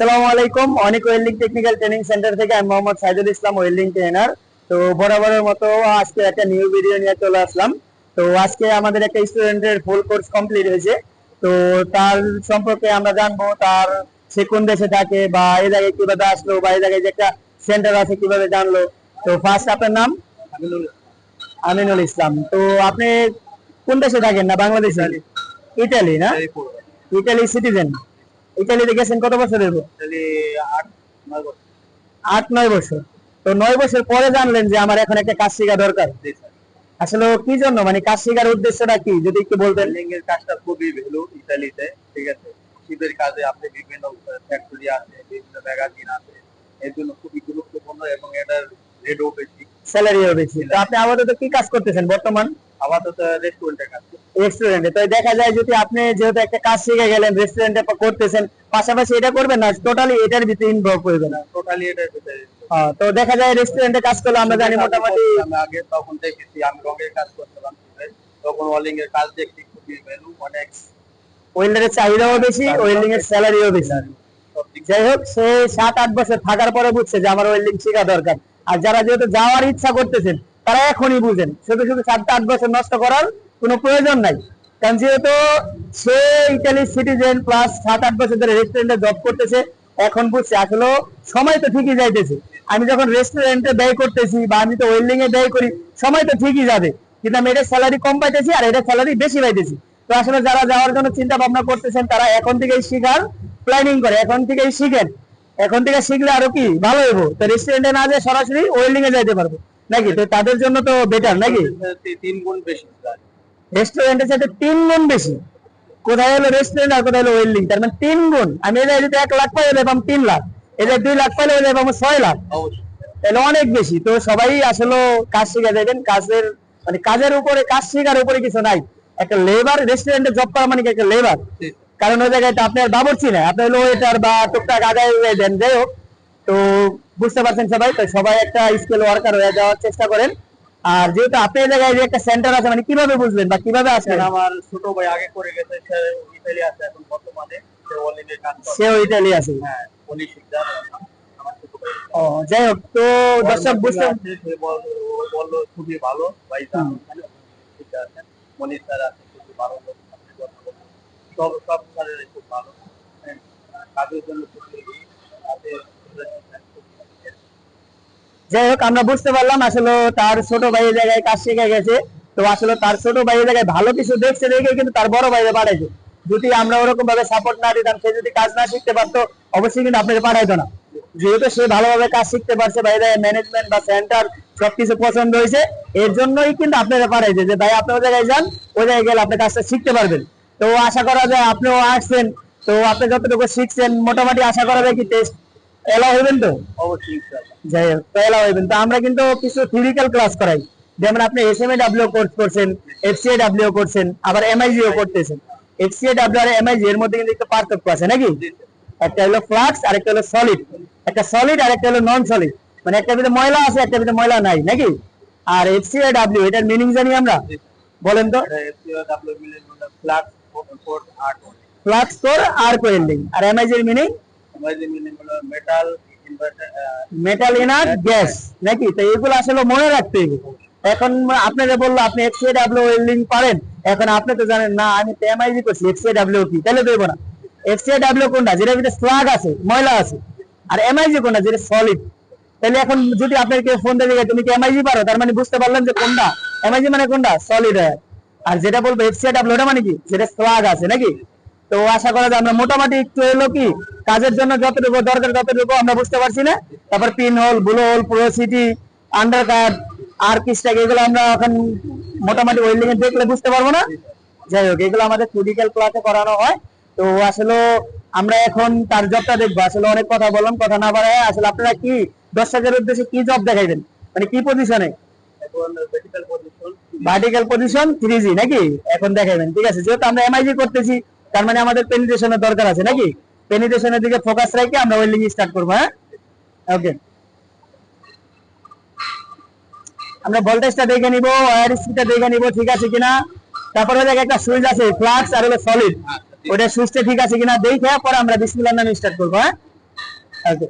আসসালামু আলাইকুম। অনেক ওয়েল্ডিং টেকনিক্যাল ট্রেনিং সেন্টার থেকে আমি মোহাম্মদ সাইদুল ইসলাম ওয়েল্ডিং ট্রেনার তো বরাবরের মতো আজকে একটা নিউ ভিডিও নিয়ে চলে আসলাম। তো আজকে আমাদের একটা স্টুডেন্টের ফুল কোর্স কমপ্লিট হয়েছে। তো তার সম্পর্কে আমরা জানব তার সে কোন দেশে থাকে বা এই জায়গায় কীভাবে আসলো বা এই জায়গায় যে একটা সেন্টার আছে কীভাবে জানলো। তো ফার্স্ট আপনার নাম? আমিনুল ইসলাম। তো আপনি কোন দেশে থাকেন না বাংলাদেশে? ইটালি না? ইটালি সিটিজেন ইটালিতে গেছেন কত বছর হইব আট নয় বছর। তো নয় বছর পরে জানলেন যে আমার এখন একটা কাজ শেখা দরকার আসলে কি জন্য? মানে কাজ শেখার উদ্দেশ্যটা কি? যদি একটু বলতেন। কাজটা খুবই ভ্যালু ইতালিতে ঠিক আছে? শিল্পের কাজে আপনি বিভিন্ন ফ্যাক্টরি আছে বিভিন্ন ম্যাগাজিন আছে। এর জন্য খুবই গুরুত্বপূর্ণ এবং এটার রেটও বেশি। স্যালারিও বেশি। তো আপনি আপাতত কি কাজ করতেছেন বর্তমান? আপাতত রেস্টুরেন্টের কাজ রেস্টুরেন্টে তো দেখা যায় যদি আপনি যেহেতু একটা কাজ শিখে গেলেন রেস্টুরেন্টে করতেছেন পাশাপাশি এটা করবেন না টোটালি এটার ভিতরে ইনভলভ করবেন না। টোটালি এটার ভিতরে হ্যাঁ, তো দেখা যায় রেস্টুরেন্টে কাজ করলে আমরা জানি মোটামুটি আগে তখন দেখেছি আমি রঙের কাজ করতাম তখন ওয়ালিং এর কাজ দেখছি খুবই ভ্যালু অনেক ওয়েল্ডারের চাহিদাও বেশি ওয়েল্ডিং এর স্যালারিও বেশি। যাই হোক সে সাত আট বছর থাকার পরে বুঝছে যে আমার ওয়েল্ডিং শেখা দরকার। আর যারা যেহেতু যাওয়ার ইচ্ছা করতেছেন তারা এখনই বুঝেন। শুধু শুধু সাত আট বছর নষ্ট করার কোনো প্রয়োজন নাই। কারণ যেহেতু সে ইটালির সিটিজেন প্লাস সাত, আট বছর ধরে রেস্টুরেন্টে জব করতেছে, এখন বুঝছে, আসলে সময় তো ঠিকই যাইতেছে। আমি যখন রেস্টুরেন্টে ব্যয় করতেছি বা আমি তো ওয়েল্ডিং এ ব্যয় করি, সময় তো ঠিকই যাবে। কিন্তু আমি এটা স্যালারি কম পাইতেছি আর এটা স্যালারি বেশি পাইতেছি। তো আসলে যারা যাওয়ার জন্য চিন্তা ভাবনা করতেছেন, তারা এখন থেকেই শিখার প্ল্যানিং করে, এখন থেকেই শিখেন। এখন থেকে শিখলে আরও কি? ভালো হইব। তো রেস্টুরেন্টে না যেয়ে সরাসরি ওয়েল্ডিং এ যাইতে পারব। নাকি? তো তাদের জন্য তো বেটার নাকি? তিন গুণ বেশি। রেস্টুরেন্টের সাথে তিন গুণ বেশি। কোথায় হলো রেস্টুরেন্ট আর কোথায় হলো ওয়েল্ডিং তার মানে তিন গুণ। আমি এদের যদি এক লাখ পাই হলে পাবো তিন লাখ। এদের দুই লাখ পাইলে হলে পাবো ছয় লাখ। তাহলে অনেক বেশি। তো সবাই আসলে কাজ শিখে দেবেন কাজের মানে কাজের উপরে কাজ শেখার উপরে কিছু নাই। একটা লেবার রেস্টুরেন্টে জব করা মানে একটা লেবার কারণ ওই জায়গায় আপনার বাবরচি না আপনি হলো ওয়েটার বা টুকটাক আগায় হয়ে দেন। যাই হোক। তো বুঝতে পারছেন সবাই। তো সবাই একটা স্কিল ওয়ার্কার হয়ে যাওয়ার চেষ্টা করেন। আর যেহেতু আপনার জায়গায় যে একটা সেন্টার আছে মানে কীভাবে বুঝবেন বা কীভাবে আসবেন আমার ছোট ভাই আগে করে গেছে সে ইতালি আছে এখন বর্তমানে সে ওয়ালিং এর কাজ করে। সেও ইটালি আছে। হ্যাঁ উনি ভাই। ও যাই হোক তো দর্শক বুঝতে বল- ও বলল খুবই ভালো ভাই ওখানে ঠিক আছে মনির স্যার আছে খুবই ভালো আপনি কথা বলুন। সব সব স্যারের খুব ভালো। হ্যাঁ, কাজের জন্য খুবই তাদের যাই হোক, আমরা বুঝতে পারলাম আসলে তার ছোট ভাই জায়গায় কাজ শিখে গেছে। তো আসলে তার ছোট ভাই জায়গায় ভালো কিছু দেখছে দেখে কিন্তু তার বড় ভাইরে পাঠাইছে। যদি আমরা ওরকম ভাবে সাপোর্ট না দিতাম, সে যদি কাজ না শিখতে পারতো, অবশ্যই কিন্তু আপনাকে পাঠাইতো না। যেহেতু সে ভালোভাবে কাজ শিখতে পারছে, ভাই ম্যানেজমেন্ট বা সেন্টার সবকিছু পছন্দ হয়েছে, এর জন্যই কিন্তু আপনারা পাঠাইছে যে, ভাই, আপনি ওই জায়গায় যান, ওই জায়গায় গেলে আপনি কাজটা শিখতে পারবেন। তো আশা করা যায় আপনিও আসছেন। তো আপনি যতটুকু শিখছেন, মোটামুটি আশা করা যায় কি টেস্ট এলাও হইবেন তো? অবশ্যই। যাই হোক পয়লা হইবেন। তো আমরা কিন্তু কিছু থিওরিক্যাল ক্লাস করাই। যেমন আপনি এসএমএ ডাব্লিউ কোর্স করছেন এফসিএ ডাব্লিউ করছেন আবার এমআইজিও করতেছেন। এফসিএ ডাব্লিউ আর এমআইজি এর মধ্যে কিন্তু একটু পার্থক্য আছে নাকি? একটা হলো ফ্লাক্স আর একটা হলো সলিড একটা সলিড আর একটা হলো নন সলিড মানে একটা ভিতরে ময়লা আছে একটা ভিতরে ময়লা নাই নাকি? আর এফসিএ ডাব্লিউ এটার মিনিং জানি আমরা? বলেন তো। ফ্লাক্স কোর আর কোয়েল্ডিং আর এমআইজি এর মিনিং আমাদের মিলে হলো মেটাল মেটাল ইনার গ্যাস নাকি? তো এগুলো আসলে মনে রাখতে হবে। এখন আপনারা বলল আপনি এক্সএ ডাব্লিউ ওয়েল্ডিং পারেন এখন আপনি তো জানেন, না, আমি তো এমআইজি করছি এক্সএ ডাব্লিউ কি? তাহলে দেবো না। এক্সএ ডাব্লিউ কোনটা? যেটা ভিতরে স্লাগ আছে, ময়লা আছে। আর এমআইজি কোনটা? যেটা সলিড তাহলে এখন যদি আপনার কেউ ফোন দিয়ে তুমি কি এমআইজি পারো? তার মানে বুঝতে পারলাম যে কোনটা? এমআইজি মানে কোনটা? সলিড আর যেটা বলব এক্সএ ডাব্লিউ ওটা মানে কি? যেটা স্লাগ আছে, নাকি? তো আশা করা যায় আমরা মোটামুটি একটু এলো কি? কাজের জন্য যতটুকু দরকার ততটুকু আমরা বুঝতে পারছি না। তারপর pin hole blow hole porosity undercut আর কিস্টাক এগুলো আমরা এখন মোটামুটি ওয়েল্ডিং এ দেখলে বুঝতে পারব না। যাই হোক, এগুলো আমাদের ফিজিক্যাল ক্লাসে করানো হয়। তো আসলে আমরা এখন তার জবটা দেখব। আসলে অনেক কথা বললাম, কথা না বাড়ায় আসলে আপনারা কি দর্শকের উদ্দেশ্যে কি জব দেখাইবেন? মানে কি position vertical position three G নাকি? এখন দেখাবেন ঠিক আছে। যেহেতু আমরা এমআইজি করতেছি তার মানে আমাদের পেনিটেশনের দরকার আছে নাকি? পেনিটেশনের দিকে ফোকাস রেখে আমরা ওয়েল্ডিং স্টার্ট করব হ্যাঁ? ওকে আমরা ভোল্টেজটা দেখে নিব ওয়ার স্পিডটা দেখে নিব ঠিক আছে কিনা? তারপরে দেখ একটা সুইচ আছে ফ্লাক্স আর হলো সলিড ওটা সুইচটা ঠিক আছে কিনা দেখে পরে আমরা বিসমিল্লাহ নামে স্টার্ট করব হ্যাঁ? ওকে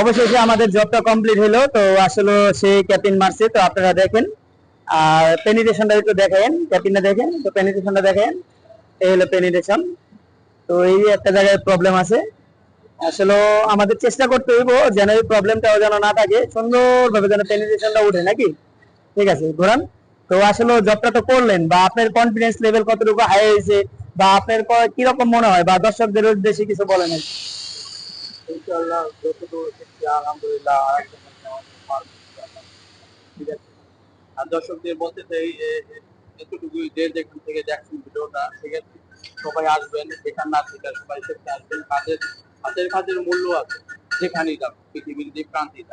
অবশেষে আমাদের জবটা কমপ্লিট হলো, তো আসলে সে ক্যাপিন মারছে, তো আপনারা দেখেন। আর পেনিটেশনটা একটু দেখেন ক্যাপিনটা দেখেন, তো পেনিটেশনটা দেখেন। এই হলো পেনিটেশন তো এই একটা জায়গায় প্রবলেম আছে। আসলে আমাদের চেষ্টা করতে হইব যেন এই প্রবলেমটাও যেন না থাকে, সুন্দরভাবে যেন পেনিটেশনটা উঠে নাকি? ঠিক আছে, ঘোরান। তো আসলে জবটা তো করলেন, বা আপনার কনফিডেন্স লেভেল কতটুকু হাই হয়েছে, বা আপনার কীরকম মনে হয়, বা দর্শকদের উদ্দেশ্যে কিছু বলেন। ইনশাআল্লাহ যতদূর শিখছি আলহামদুলিল্লাহ আরেকজন আমাদের পারব ইনশাআল্লাহ। ঠিক আছে আর দর্শকদের বলতে চাই এতটুকুই যে যেখান থেকে দেখছেন ভিডিওটা ঠিক আছে সবাই আসবেন যেখান না থেকে সবাই শিখতে আসবেন কাজের হাতের কাজের মূল্য আছে যেখানেই পৃথিবীর যে প্রান্তেই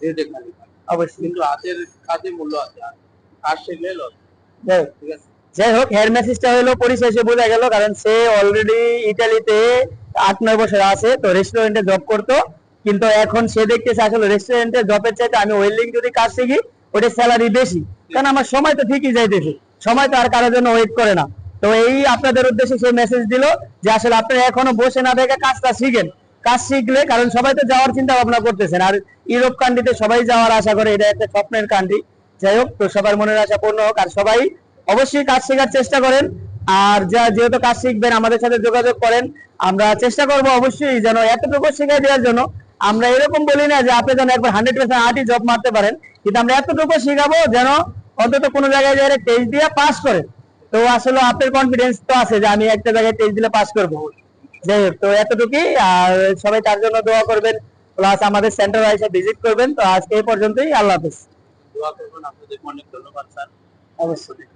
যে যেখানেই অবশ্যই কিন্তু হাতের কাজে মূল্য আছে আর যাই হোক। ঠিক আছে যাই হোক হেয়ার মেসেজটা হলো পরিশেষে বোঝা গেল কারণ সে অলরেডি ইটালিতে আট, নয় বছর আছে, তো রেস্টুরেন্টে জব করতো। কিন্তু এখন সে দেখতেছে আসলে রেস্টুরেন্টে জবের চাইতে আমি ওয়েল্ডিং যদি কাজ শিখি ওটা স্যালারি বেশি। কারণ আমার সময় তো ঠিকই যাইতেছে। সময় তো আর কারোর জন্য ওয়েট করে না। তো এই আপনাদের উদ্দেশ্যে সে মেসেজ দিল যে আসলে আপনারা এখনও বসে না থেকে কাজটা শিখেন। কাজ শিখলে, কারণ সবাই তো যাওয়ার চিন্তা ভাবনা করতেছেন। আর ইউরোপ কান্ট্রিতে সবাই যাওয়ার আশা করে এটা একটা স্বপ্নের কান্ট্রি যাই হোক, তো সবার মনের আশা পূর্ণ হোক। আর সবাই অবশ্যই কাজ শেখার চেষ্টা করেন। আর যা যেহেতু কাজ শিখবেন আমাদের সাথে যোগাযোগ করেন আমরা চেষ্টা করব অবশ্যই যেন এতটুকু শিখিয়ে দেওয়ার জন্য। আমরা এরকম বলি না যে আপনি যেন একবার হান্ড্রেড পার্সেন্ট আটই জব মারতে পারেন কিন্তু আমরা এতটুকু শিখাবো যেন অন্তত কোনো জায়গায় যাই টেস্ট দিয়ে পাস করে। তো আসলে আপনার কনফিডেন্স তো আছে যে আমি একটা জায়গায় টেস্ট দিলে পাস করব। যাই হোক তো এতটুকুই আর সবাই তার জন্য দোয়া করবেন প্লাস আমাদের সেন্টার এসে ভিজিট করবেন। তো আজকে এই পর্যন্তই আল্লাহ হাফিজ। দোয়া করবেন আপনাদের অনেক ধন্যবাদ স্যার। অবশ্যই।